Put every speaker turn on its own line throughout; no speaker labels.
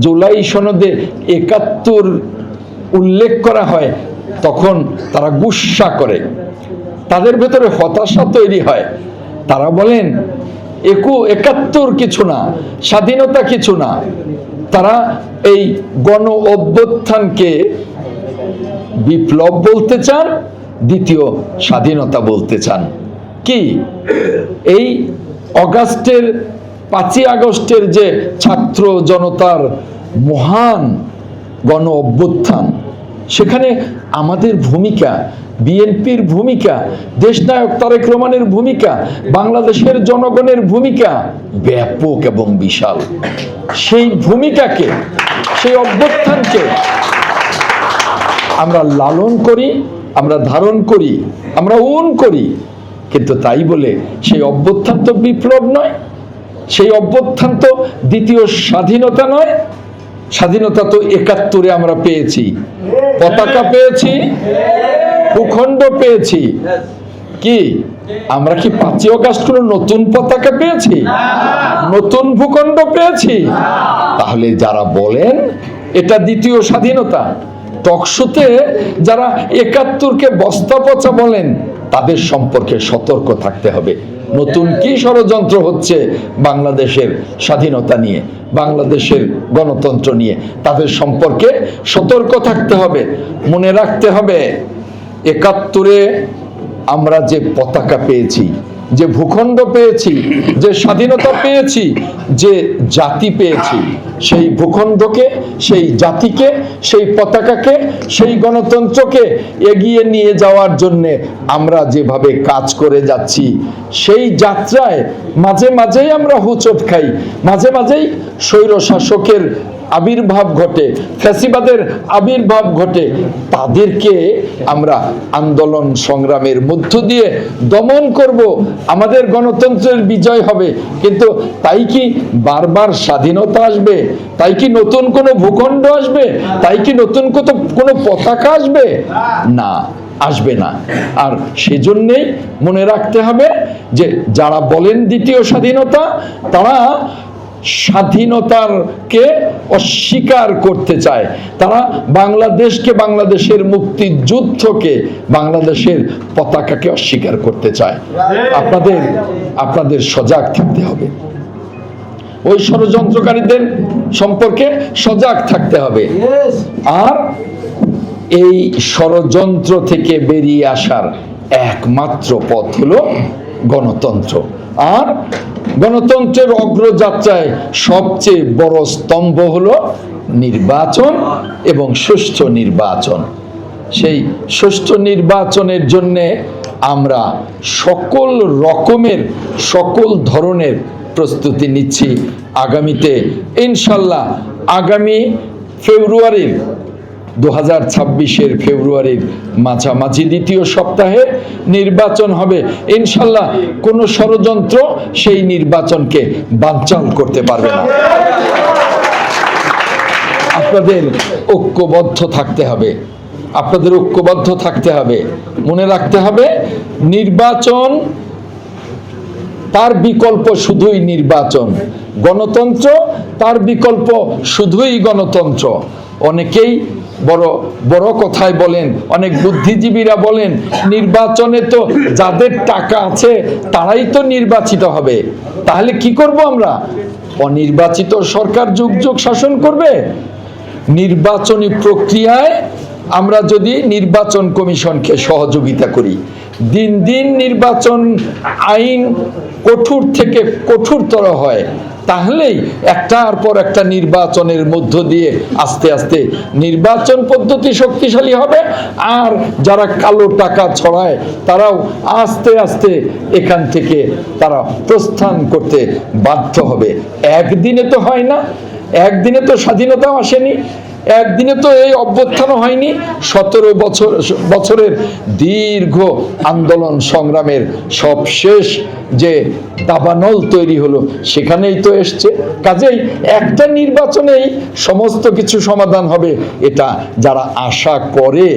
জুলাই সনদে একাত্তর উল্লেখ করা হয়, তখন তারা গুসা করে। তাদের ভেতরে হতাশা তৈরি হয়। তারা বলেন, একু, একাত্তর কিছু না, স্বাধীনতা কিছু না। তারা এই গণ অভ্যুত্থানকে বিপ্লব বলতে চান, দ্বিতীয় স্বাধীনতা বলতে চান। কি? এই অগাস্টের পাঁচই আগস্টের যে ছাত্র জনতার মহান গণ অভ্যুত্থান। সেখানে আমাদের ভূমিকা, বিএনপির ভূমিকা, দেশনায়ক তারেক রহমানের ভূমিকা, বাংলাদেশের জনগণের ভূমিকা ব্যাপক এবং বিশাল। সেই ভূমিকাকে, সেই অভ্যুত্থানকে আমরা লালন করি, আমরা ধারণ করি, আমরা উন করি। কিন্তু তাই বলে সেই অভ্যুত্থান তো বিপ্লব নয়, সেই অভ্যুত্থান তো দ্বিতীয় স্বাধীনতা নয়। স্বাধীনতা তো একাত্তরে আমরা পেয়েছি। পতাকা পেয়েছি, ভূখণ্ড পেয়েছি। কি? আমরা কি পাঁচই অগাস্ট কোনো নতুন পতাকা পেয়েছি? নতুন ভূখণ্ড পেয়েছি? তাহলে যারা বলেন, এটা দ্বিতীয় স্বাধীনতা। টকশোতে যারা একাত্তরকে বস্তা পচা বলেন, তাদের সম্পর্কে সতর্ক থাকতে হবে। নতুন কি ষড়যন্ত্র হচ্ছে বাংলাদেশের স্বাধীনতা নিয়ে, বাংলাদেশের গণতন্ত্র নিয়ে? তাদের সম্পর্কে সতর্ক থাকতে হবে, মনে রাখতে হবে, একাত্তরে আমরা যে পতাকা পেয়েছি যে ভূখণ্ড পেয়েছি, যে স্বাধীনতা পেয়েছি, যে জাতি পেয়েছি, সেই ভূখণ্ডকে, সেই জাতিকে, সেই পতাকাকে, সেই গণতন্ত্রকে এগিয়ে নিয়ে যাওয়ার জন্যে আমরা যেভাবে কাজ করে যাচ্ছি, সেই যাত্রায় মাঝে মাঝেই আমরা হুচট খাই, মাঝে মাঝেই স্বৈর শাসকের আবির্ভাব ঘটে, ফ্যাসিবাদের আবির্ভাব ঘটে, তাদেরকে আমরা আন্দোলন সংগ্রামের মধ্য দিয়ে দমন করব। আমাদের গণতন্ত্রের বিজয় হবে। কিন্তু তাই কি বারবার স্বাধীনতা আসবে? তাই কি নতুন কোনো ভূখণ্ড আসবে? তাই কি নতুন কত কোনো পতাকা আসবে? না আসবে না। আর সেজন্যেই মনে রাখতে হবে যে যারা বলেন দ্বিতীয় স্বাধীনতা, তারা স্বাধীনতারকে অস্বীকার করতে চায়। তারা বাংলাদেশকে বাংলাদেশের মুক্তিযুদ্ধকে বাংলাদেশের পতাকাকে অস্বীকার করতে চায়। আপনাদের আপনাদের সজাগ থাকতে হবে। ওই ষড়যন্ত্রকারীদের সম্পর্কে সজাগ থাকতে হবে। আর এই ষড়যন্ত্র থেকে বেরিয়ে আসার একমাত্র পথ হলো গণতন্ত্র। আর গণতন্ত্রের অগ্রযাত্রায় সবচেয়ে বড় স্তম্ভ হলো নির্বাচন এবং সুষ্ঠু নির্বাচন। সেই সুষ্ঠু নির্বাচনের জন্যে আমরা সকল রকমের, সকল ধরনের প্রস্তুতি নিচ্ছি। আগামীতে ইনশাল্লাহ আগামী ফেব্রুয়ারির দু হাজার ছাব্বিশের ফেব্রুয়ারির মাঝামাঝি দ্বিতীয় সপ্তাহে নির্বাচন হবে। ইনশাল্লাহ কোনো ষড়যন্ত্র সেই নির্বাচনকে করতে পারবে না। আপনাদের ঐক্যবদ্ধ থাকতে হবে। আপনাদের ঐক্যবদ্ধ থাকতে হবে। মনে রাখতে হবে, নির্বাচন তার বিকল্প শুধুই নির্বাচন। গণতন্ত্র তার বিকল্প শুধুই গণতন্ত্র। অনেকেই বড় বড় কথায় বলেন, অনেক বুদ্ধিজীবীরা বলেন, নির্বাচনে তো যাদের টাকা আছে তারাই তো নির্বাচিত হবে। তাহলে কি করব আমরা? অনির্বাচিত সরকার যুগ যুগ শাসন করবে। নির্বাচনী প্রক্রিয়ায় আমরা যদি নির্বাচন কমিশনকে সহযোগিতা করি, দিন দিন নির্বাচন আইন কঠোর থেকে কঠোরতর হয়। তাহলেই একটার পর একটা নির্বাচনের মধ্য দিয়ে আস্তে আস্তে নির্বাচন পদ্ধতি শক্তিশালী হবে, আর যারা কালো টাকা ছড়ায় তারাও আস্তে আস্তে এখান থেকে তারা প্রস্থান করতে বাধ্য হবে। একদিনে তো হয় না, একদিনে তো স্বাধীনতাও আসেনি একদিনে তো এই অভ্যুত্থানও হয়নি। সতেরো বছর, বছরের দীর্ঘ আন্দোলন সংগ্রামের সবশেষ যে দাবানল তৈরি হলো, সেখানেই তো এসছে। কাজেই একটা নির্বাচনেই সমস্ত কিছু সমাধান হবে, এটা যারা আশা করে।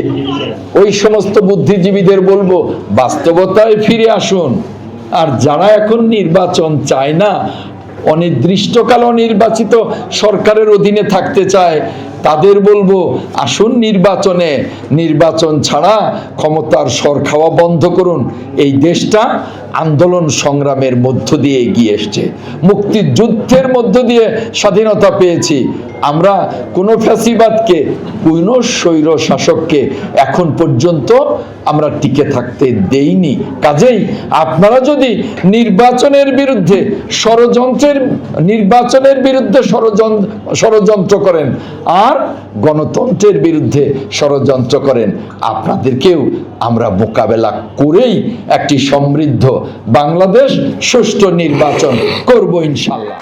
ওই সমস্ত বুদ্ধিজীবীদের বলব, বাস্তবতায় ফিরে আসুন। আর যারা এখন নির্বাচন চায় না অনির্দিষ্টকাল নির্বাচিত সরকারের অধীনে থাকতে চায় তাদের বলব, আসুন নির্বাচনে। নির্বাচন ছাড়া ক্ষমতার সর খাওয়া বন্ধ করুন। এই দেশটা আন্দোলন সংগ্রামের মধ্য দিয়ে এগিয়ে এসছে। মুক্তিযুদ্ধের মধ্য দিয়ে স্বাধীনতা পেয়েছি। আমরা কোনো ফ্যাসিবাদকে, কোনো স্বৈর শাসককে এখন পর্যন্ত আমরা টিকে থাকতে দেইনি। কাজেই আপনারা যদি নির্বাচনের বিরুদ্ধে ষড়যন্ত্রের, নির্বাচনের বিরুদ্ধে ষড়যন্ত্র ষড়যন্ত্র করেন, আর গণতন্ত্রের বিরুদ্ধে ষড়যন্ত্র করেন। আপনাদেরকেও আমরা মোকাবেলা করেই একটি সমৃদ্ধ বাংলাদেশ সুষ্ঠু নির্বাচন করব ইনশাল্লাহ।